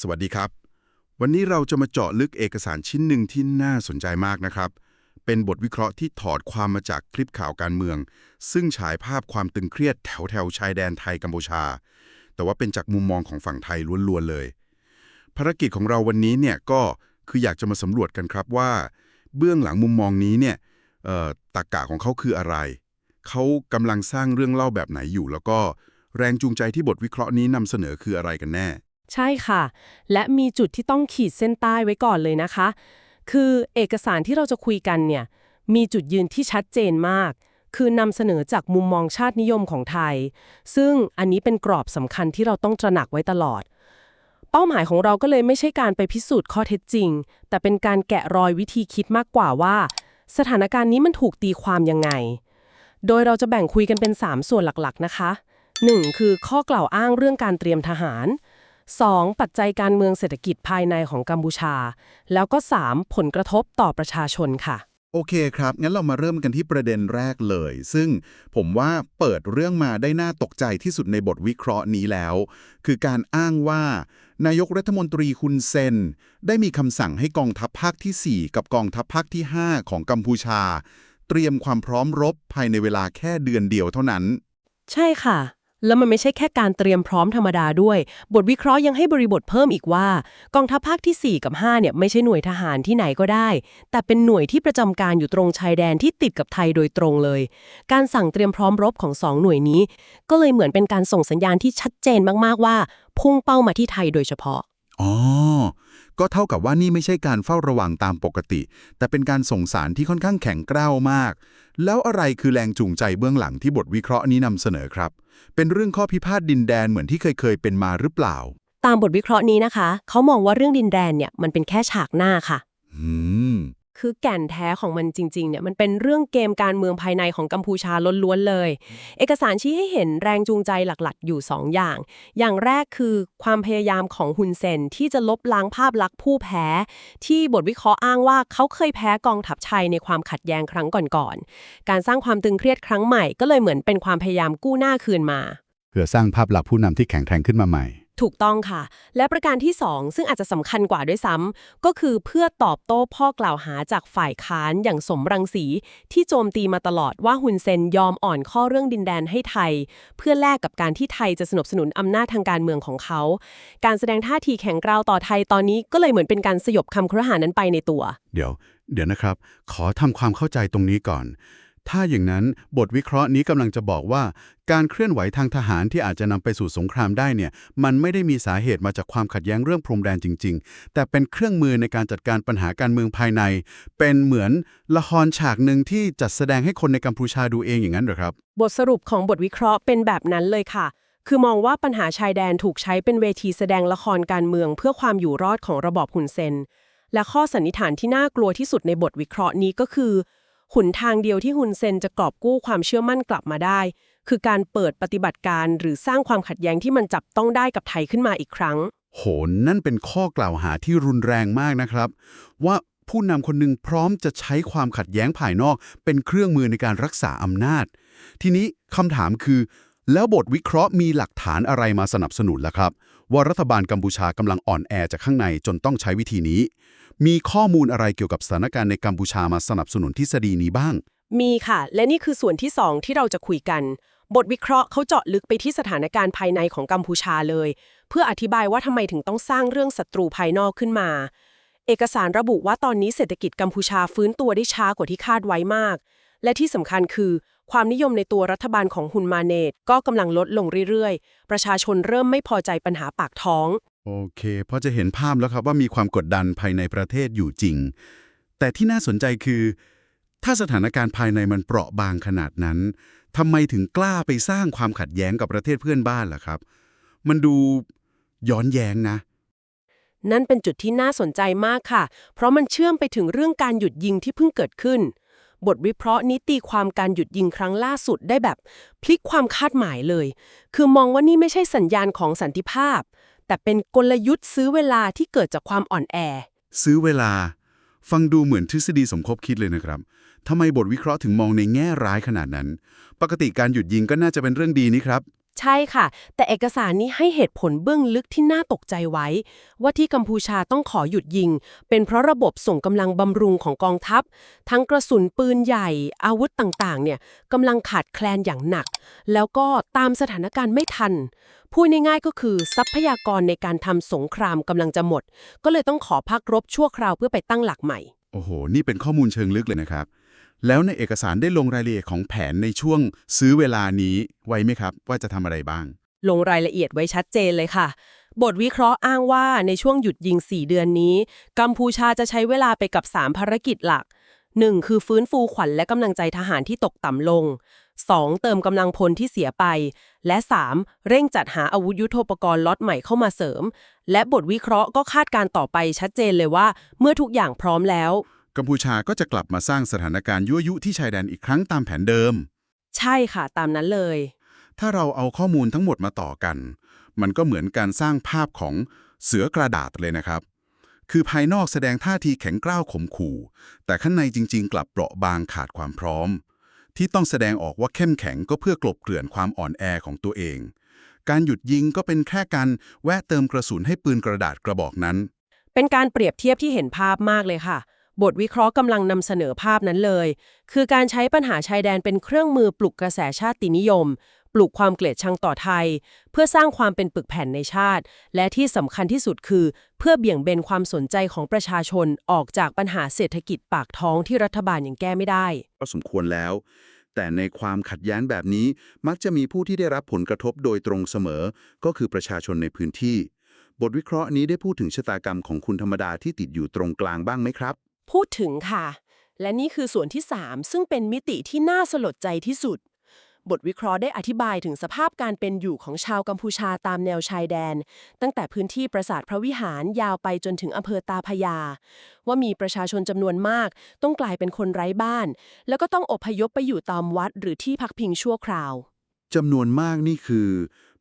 สวัสดีครับ วันนี้เราจะมาเจาะลึกเอกสารชิ้นหนึ่งที่น่าสนใจมากนะครับ เป็นบทวิเคราะห์ที่ถอดความมาจากคลิปข่าวการเมือง ซึ่งฉายภาพความตึงเครียดแถวแถวชายแดนไทยกัมพูชา แต่ว่าเป็นจากมุมมองของฝั่งไทยล้วนๆเลย ภารกิจของเราวันนี้เนี่ยก็คืออยากจะมาสำรวจกันครับว่า เบื้องหลังมุมมองนี้เนี่ยตากะของเขาคืออะไร เขากำลังสร้างเรื่องเล่าแบบไหนอยู่ แล้วก็แรงจูงใจที่บทวิเคราะห์นี้นำเสนอคืออะไรกันแน่ ใช่ค่ะ และมีจุดที่ต้องขีดเส้นใต้ไว้ก่อนเลยนะคะ คือเอกสารที่เราจะคุยกันเนี่ยมีจุดยืนที่ชัดเจนมาก คือนำเสนอจากมุมมองชาตินิยมของไทย ซึ่งอันนี้เป็นกรอบสำคัญที่เราต้องตระหนักไว้ตลอด เป้าหมายของเราก็เลยไม่ใช่การไปพิสูจน์ข้อเท็จจริง แต่เป็นการแกะรอยวิธีคิดมากกว่าว่า สถานการณ์นี้มันถูกตีความยังไง โดยเราจะแบ่งคุยกันเป็น 3 ส่วนหลักๆนะคะ 1. คือข้อกล่าวอ้างเรื่องการเตรียมทหาร 2. ปัจจัยการเมืองเศรษฐกิจภายในของกัมพูชา แล้วก็ 3. ผลกระทบต่อประชาชนค่ะ โอเคครับ งั้นเรามาเริ่มกันที่ประเด็นแรกเลย ซึ่งผมว่าเปิดเรื่องมาได้น่าตกใจที่สุดในบทวิเคราะห์นี้แล้ว คือการอ้างว่า นายกรัฐมนตรีคุณเซน ได้มีคำสั่งให้กองทัพภาคที่ 4 กับกองทัพภาคที่ 5 ของกัมพูชา เตรียมความพร้อมรบภายในเวลาแค่เดือนเดียวเท่านั้น ใช่ค่ะ แล้วมันไม่ใช่แค่การเตรียมพร้อมธรรมดาด้วย บทวิเคราะห์ยังให้บริบทเพิ่มอีกว่า กองทัพภาคที่ 4 กับ 5 เนี่ยไม่ใช่หน่วยทหารที่ไหนก็ได้ แต่เป็นหน่วยที่ประจำการอยู่ตรงชายแดนที่ติดกับไทยโดยตรงเลย การสั่งเตรียมพร้อมรบของสองหน่วยนี้ ก็เลยเหมือนเป็นการส่งสัญญาณที่ชัดเจนมากๆว่า พุ่งเป้ามาที่ไทยโดยเฉพาะอ๋อ ก็เท่ากับว่านี่ไม่ใช่การเฝ้าระวังตามปกติ แต่เป็นการส่งสารที่ค่อนข้างแข็งกร้าวมาก แล้วอะไรคือแรงจูงใจเบื้องหลังที่บทวิเคราะห์นี้นำเสนอครับ เป็นเรื่องข้อพิพาทดินแดนเหมือนที่เคยเคยๆเป็นมาหรือเปล่า ตามบทวิเคราะห์นี้นะคะ เขามองว่าเรื่องดินแดนเนี่ยมันเป็นแค่ฉากหน้าค่ะ อืม คือแก่นแท้ของมันจริงๆเนี่ยมันเป็นเรื่องเกมการเมืองภายในของกัมพูชาล้วนๆเลย เอกสารชี้ให้เห็นแรงจูงใจหลักๆ อยู่ 2 อย่าง อย่างแรกคือความพยายามของฮุนเซนที่จะลบล้างภาพลักษณ์ผู้แพ้ ที่บทวิเคราะห์อ้างว่าเขาเคยแพ้กองทัพชัยในความขัดแย้งครั้งก่อนๆ การสร้างความตึงเครียดครั้งใหม่ก็เลยเหมือนเป็นความพยายามกู้หน้าคืนมา เพื่อสร้างภาพลักษณ์ผู้นำที่แข็งแกร่งขึ้นมาใหม่ ถูกต้องค่ะ และประการที่ 2 ซึ่งอาจจะสำคัญกว่าด้วยซ้ำก็คือเพื่อตอบโต้พ่อกล่าวหาจากฝ่ายค้านอย่างสมรังสี ที่โจมตีมาตลอดว่าฮุนเซนยอมอ่อนข้อเรื่องดินแดนให้ไทย เพื่อแลกกับการที่ไทยจะสนับสนุนอำนาจทางการเมืองของเขา การแสดงท่าทีแข็งกร้าวต่อไทยตอนนี้ก็เลยเหมือนเป็นการสยบคำครหานั้นไปในตัว เดี๋ยว เดี๋ยวนะครับ ขอทำความเข้าใจตรงนี้ก่อน ถ้าอย่างนั้นบทวิเคราะห์นี้กำลังจะบอกว่า การเคลื่อนไหวทางทหารที่อาจจะนำไปสู่สงครามได้เนี่ย มันไม่ได้มีสาเหตุมาจากความขัดแย้งเรื่องพรมแดนจริง ๆ แต่เป็นเครื่องมือในการจัดการปัญหาการเมืองภายใน เป็นเหมือนละครฉากหนึ่งที่จัดแสดงให้คนในกัมพูชาดูเองอย่างนั้นหรอครับ บทสรุปของบทวิเคราะห์เป็นแบบนั้นเลยค่ะ คือมองว่าปัญหาชายแดนถูกใช้เป็นเวทีแสดงละครการเมือง เพื่อความอยู่รอดของระบอบฮุนเซนและข้อสันนิษฐานที่น่ากลัวที่สุดในบทวิเคราะห์นี้ก็คือ หนทางเดียวที่ฮุนเซนจะกอบกู้ความเชื่อมั่นกลับมาได้ คือการเปิดปฏิบัติการหรือสร้างความขัดแย้งที่มันจับต้องได้กับไทยขึ้นมาอีกครั้ง โหนนั่นเป็นข้อกล่าวหาที่รุนแรงมากนะครับ ว่าผู้นำคนหนึ่งพร้อมจะใช้ความขัดแย้งภายนอก เป็นเครื่องมือในการรักษาอำนาจ ทีนี้คำถามคือ แล้วบทวิเคราะห์มีหลักฐานอะไรมาสนับสนุนล่ะครับ ว่ารัฐบาลกัมพูชากำลังอ่อนแอจากข้างในจนต้องใช้วิธีนี้ มีข้อมูลอะไรเกี่ยวกับสถานการณ์ในกัมพูชามาสนับสนุนทฤษฎีนี้บ้าง มีค่ะ และนี่คือส่วนที่ 2 ที่เราจะคุยกัน บทวิเคราะห์เขาเจาะลึกไปที่สถานการณ์ภายในของกัมพูชาเลย เพื่ออธิบายว่าทำไมถึงต้องสร้างเรื่องศัตรูภายนอกขึ้นมา เอกสารระบุว่าตอนนี้เศรษฐกิจกัมพูชาฟื้นตัวได้ช้ากว่าที่คาดไว้มาก และที่สำคัญคือ ความนิยมในตัวรัฐบาลของฮุนมาเนตก็กำลังลดลงเรื่อยๆ ประชาชนเริ่มไม่พอใจปัญหาปากท้อง โอเคพอจะเห็นภาพแล้วครับว่ามีความกดดันภายในประเทศอยู่จริง แต่ที่น่าสนใจคือ ถ้าสถานการณ์ภายในมันเปราะบางขนาดนั้นทำไมถึงกล้าไปสร้างความขัดแย้งกับประเทศเพื่อนบ้านล่ะครับ มันดูย้อนแย้งนะนั่นเป็นจุดที่น่าสนใจมากค่ะ เพราะมันเชื่อมไปถึงเรื่องการหยุดยิงที่เพิ่งเกิดขึ้น บทวิเคราะห์นี้ตีความการหยุดยิงครั้งล่าสุดได้แบบ พลิกความคาดหมายเลย คือมองว่านี่ไม่ใช่สัญญาณของสันติภาพ แต่เป็นกลยุทธ์ซื้อเวลาที่เกิดจากความอ่อนแอ ซื้อเวลา ฟังดูเหมือนทฤษฎีสมคบคิดเลยนะครับทำไมบทวิเคราะห์ถึงมองในแง่ร้ายขนาดนั้น ปกติการหยุดยิงก็น่าจะเป็นเรื่องดีนี่ครับ ใช่ค่ะ แต่เอกสารนี้ให้เหตุผลเบื้องลึกที่น่าตกใจไว้ ว่าที่กัมพูชาต้องขอหยุดยิง เป็นเพราะระบบส่งกำลังบำรุงของกองทัพ ทั้งกระสุนปืนใหญ่ อาวุธต่างๆ เนี่ยกำลังขาดแคลนอย่างหนัก แล้วก็ตามสถานการณ์ไม่ทัน พูดง่ายๆก็คือทรัพยากรในการทำสงครามกำลังจะหมด ก็เลยต้องขอพักรบชั่วคราวเพื่อไปตั้งหลักใหม่ โอ้โห นี่เป็นข้อมูลเชิงลึกเลยนะครับ แล้วในเอกสารได้ลงรายละเอียดของแผนในช่วงซื้อเวลานี้ไว้ไหมครับ ว่าจะทำอะไรบ้าง ลงรายละเอียดไว้ชัดเจนเลยค่ะ บทวิเคราะห์อ้างว่าในช่วงหยุดยิง 4 เดือนนี้ กัมพูชาจะใช้เวลาไปกับ 3 ภารกิจหลัก 1. คือฟื้นฟูขวัญและกำลังใจทหารที่ตกต่ำลง 2. เติมกำลังพลที่เสียไป และ 3. เร่งจัดหาอาวุธยุโทโธปกรณ์ล็อตใหม่เข้ามาเสริม และบทวิเคราะห์ก็คาดการณ์ต่อไปชัดเจนเลยว่า เมื่อทุกอย่างพร้อมแล้ว กัมพูชาก็จะกลับมาสร้างสถานการณ์ยั่วยุที่ชายแดนอีกครั้งตามแผนเดิม ใช่ค่ะ ตามนั้นเลย ถ้าเราเอาข้อมูลทั้งหมดมาต่อกัน มันก็เหมือนการสร้างภาพของเสือกระดาษเลยนะครับ คือภายนอกแสดงท่าทีแข็งกร้าวข่มขู่ แต่ข้างในจริง ๆ กลับเปราะบางขาดความพร้อม ที่ต้องแสดงออกว่าเข้มแข็งก็เพื่อกลบเกลื่อนความอ่อนแอของตัวเอง การหยุดยิงก็เป็นแค่การแวะเติมกระสุนให้ปืนกระดาษกระบอกนั้น เป็นการเปรียบเทียบที่เห็นภาพมากเลยค่ะ บทวิเคราะห์กำลังนำเสนอภาพนั้นเลย คือการใช้ปัญหาชายแดนเป็นเครื่องมือปลุกกระแสชาตินิยม ปลุกความเกลียดชังต่อไทย เพื่อสร้างความเป็นปึกแผ่นในชาติ และที่สำคัญที่สุดคือ เพื่อเบี่ยงเบนความสนใจของประชาชนออกจากปัญหาเศรษฐกิจปากท้องที่รัฐบาลยังแก้ไม่ได้ ก็สมควรแล้ว แต่ในความขัดแย้งแบบนี้มักจะมีผู้ที่ได้รับผลกระทบโดยตรงเสมอ ก็คือประชาชนในพื้นที่บทวิเคราะห์นี้ได้พูดถึงชะตากรรมของคุณธรรมดาที่ติดอยู่ตรงกลางบ้างไหมครับ พูดถึงค่ะ และนี่คือส่วนที่ 3 ซึ่งเป็นมิติที่น่าสลดใจที่สุด บทวิเคราะห์ได้อธิบายถึงสภาพการเป็นอยู่ของชาวกัมพูชาตามแนวชายแดน ตั้งแต่พื้นที่ปราสาทพระวิหารยาวไปจนถึงอำเภอตาพยา ว่ามีประชาชนจำนวนมาก ต้องกลายเป็นคนไร้บ้าน แล้วก็ต้องอพยพไปอยู่ตามวัดหรือที่พักพิงชั่วคราวจำนวนมากนี่คือ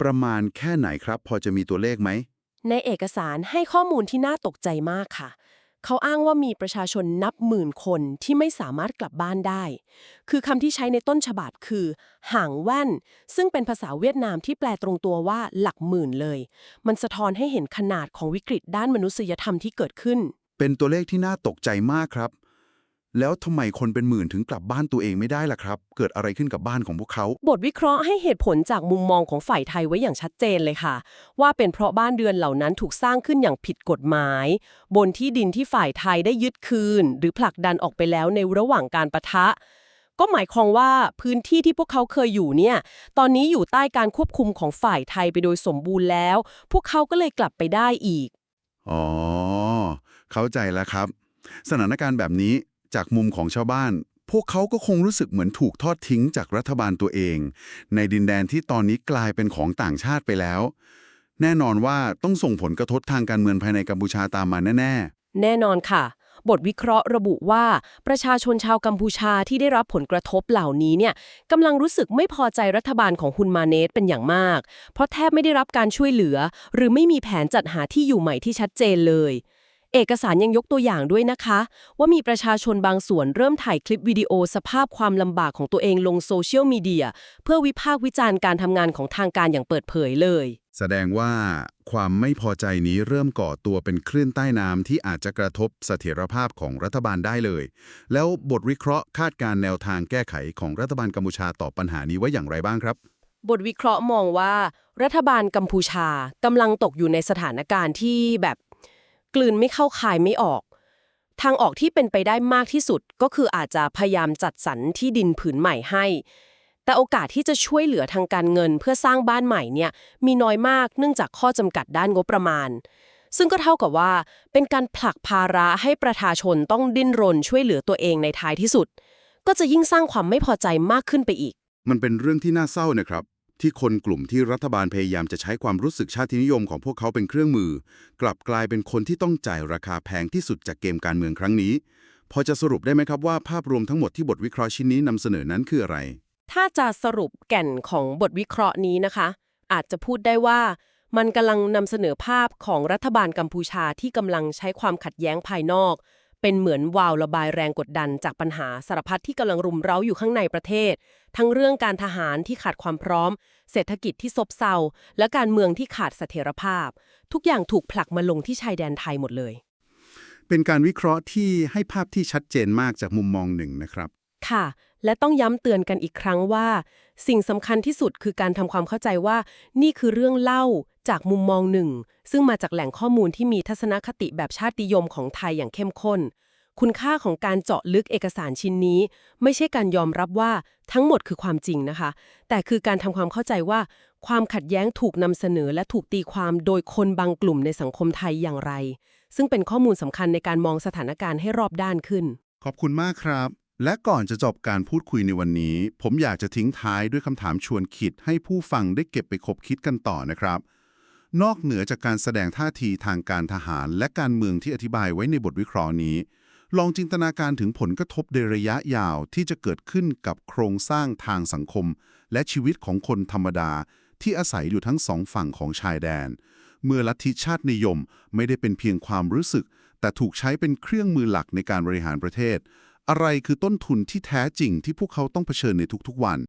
ประมาณแค่ไหนครับ พอจะมีตัวเลขไหมในเอกสารให้ข้อมูลที่น่าตกใจมากค่ะ เขาอ้างว่ามีประชาชนนับหมื่นคนที่ไม่สามารถกลับบ้านได้ คือคำที่ใช้ในต้นฉบับคือห่างแว่น ซึ่งเป็นภาษาเวียดนามที่แปลตรงตัวว่าหลักหมื่นเลย มันสะท้อนให้เห็นขนาดของวิกฤตด้านมนุษยธรรมที่เกิดขึ้น เป็นตัวเลขที่น่าตกใจมากครับ แล้วทำไมคนเป็นหมื่นถึงกลับบ้านตัวเองไม่ได้ล่ะครับ เกิดอะไรขึ้นกับบ้านของพวกเขา บทวิเคราะห์ให้เหตุผลจากมุมมองของฝ่ายไทยไว้อย่างชัดเจนเลยค่ะ ว่าเป็นเพราะบ้านเรือนเหล่านั้นถูกสร้างขึ้นอย่างผิดกฎหมาย บนที่ดินที่ฝ่ายไทยได้ยึดคืน หรือผลักดันออกไปแล้วในระหว่างการประทะ ก็หมายความว่าพื้นที่ที่พวกเขาเคยอยู่เนี่ยตอนนี้อยู่ใต้การควบคุมของฝ่ายไทยไปโดยสมบูรณ์แล้ว พวกเขาก็เลยกลับไปได้อีกอ๋อเข้าใจแล้วครับ สถานการณ์แบบนี้ จากมุมของชาวบ้าน พวกเขาก็คงรู้สึกเหมือนถูกทอดทิ้งจากรัฐบาลตัวเอง ในดินแดนที่ตอนนี้กลายเป็นของต่างชาติไปแล้ว แน่นอนว่าต้องส่งผลกระทบทางการเมืองภายในกัมพูชาตามมาแน่แน่นอนค่ะ บทวิเคราะห์ระบุว่าประชาชนชาวกัมพูชาที่ได้รับผลกระทบเหล่านี้เนี่ยกำลังรู้สึกไม่พอใจรัฐบาลของฮุนมาเนตเป็นอย่างมาก เพราะแทบไม่ได้รับการช่วยเหลือ หรือไม่มีแผนจัดหาที่อยู่ใหม่ที่ชัดเจนเลย เอกสารยังยกตัวอย่างด้วยนะคะ ว่ามีประชาชนบางส่วนเริ่มถ่ายคลิปวิดีโอสภาพความลำบากของตัวเองลงโซเชียลมีเดียเพื่อวิพากษ์วิจารณ์การทำงานของทางการอย่างเปิดเผยเลยๆแสดงว่าความไม่พอใจนี้เริ่มก่อตัวเป็นคลื่นใต้น้ำที่อาจจะกระทบเสถียรภาพของรัฐบาลได้เลย แล้วบทวิเคราะห์คาดการณ์แนวทางแก้ไขของรัฐบาลกัมพูชาต่อปัญหานี้ไว้อย่างไรบ้างครับบทวิเคราะห์มองว่า รัฐบาลกัมพูชากำลังตกอยู่ในสถานการณ์ที่แบบ กลืนไม่เข้าคายไม่ออก ทางออกที่เป็นไปได้มากที่สุดก็คืออาจจะพยายามจัดสรรที่ดินผืนใหม่ให้ แต่โอกาสที่จะช่วยเหลือทางการเงินเพื่อสร้างบ้านใหม่เนี่ยมีน้อยมากเนื่องจากข้อจำกัดด้านงบประมาณ ซึ่งก็เท่ากับว่า เป็นการผลักภาระให้ประชาชนต้องดิ้นรนช่วยเหลือตัวเองในท้ายที่สุด ก็จะยิ่งสร้างความไม่พอใจมากขึ้นไปอีก มันเป็นเรื่องที่น่าเศร้านะครับ ที่คนกลุ่มที่รัฐบาลพยายามจะใช้ความรู้สึกชาตินิยมของพวกเขาเป็นเครื่องมือ กลับกลายเป็นคนที่ต้องจ่ายราคาแพงที่สุดจากเกมการเมืองครั้งนี้ พอจะสรุปได้ไหมครับว่าภาพรวมทั้งหมดที่บทวิเคราะห์ชิ้นนี้นำเสนอนั้นคืออะไร ถ้าจะสรุปแก่นของบทวิเคราะห์นี้นะคะ อาจจะพูดได้ว่ามันกำลังนำเสนอภาพของรัฐบาลกัมพูชาที่กำลังใช้ความขัดแย้งภายนอก เป็นเหมือนวาล์วระบายแรงกดดันจากปัญหาสารพัดที่กำลังรุมเร้าอยู่ข้างในประเทศ ทั้งเรื่องการทหารที่ขาดความพร้อม เศรษฐกิจที่ซบเซาและการเมืองที่ขาดเสถียรภาพ ทุกอย่างถูกผลักมาลงที่ชายแดนไทยหมดเลย เป็นการวิเคราะห์ที่ให้ภาพที่ชัดเจนมากจากมุมมองหนึ่งนะครับ ค่ะ และต้องย้ำเตือนกันอีกครั้งว่า สิ่งสำคัญที่สุดคือการทำความเข้าใจว่า นี่คือเรื่องเล่า จากมุมมองหนึ่ง ซึ่งมาจากแหล่งข้อมูลที่มีทัศนคติแบบชาตินิยมของไทยอย่างเข้มข้น คุณค่าของการเจาะลึกเอกสารชิ้นนี้ ไม่ใช่การยอมรับว่าทั้งหมดคือความจริงนะคะ แต่คือการทำความเข้าใจว่า ความขัดแย้งถูกนำเสนอและถูกตีความโดยคนบางกลุ่มในสังคมไทยอย่างไร ซึ่งเป็นข้อมูลสำคัญในการมองสถานการณ์ให้รอบด้านขึ้น ขอบคุณมากครับและก่อนจะจบการพูดคุยในวันนี้ ผมอยากจะทิ้งท้ายด้วยคำถามชวนคิดให้ผู้ฟังได้เก็บไปคบคิดกันต่อนะครับ นอกเหนือจากการแสดงท่าทีทางการทหารและการเมืองที่อธิบายไว้ในบทวิเคราะห์นี้ ลองจินตนาการถึงผลกระทบในระยะยาวที่จะเกิดขึ้นกับโครงสร้างทางสังคม และชีวิตของคนธรรมดาที่อาศัยอยู่ทั้งสองฝั่งของชายแดน เมื่อลัทธิชาตินิยมไม่ได้เป็นเพียงความรู้สึก แต่ถูกใช้เป็นเครื่องมือหลักในการบริหารประเทศ อะไรคือต้นทุนที่แท้จริงที่พวกเขาต้องเผชิญในทุกๆวัน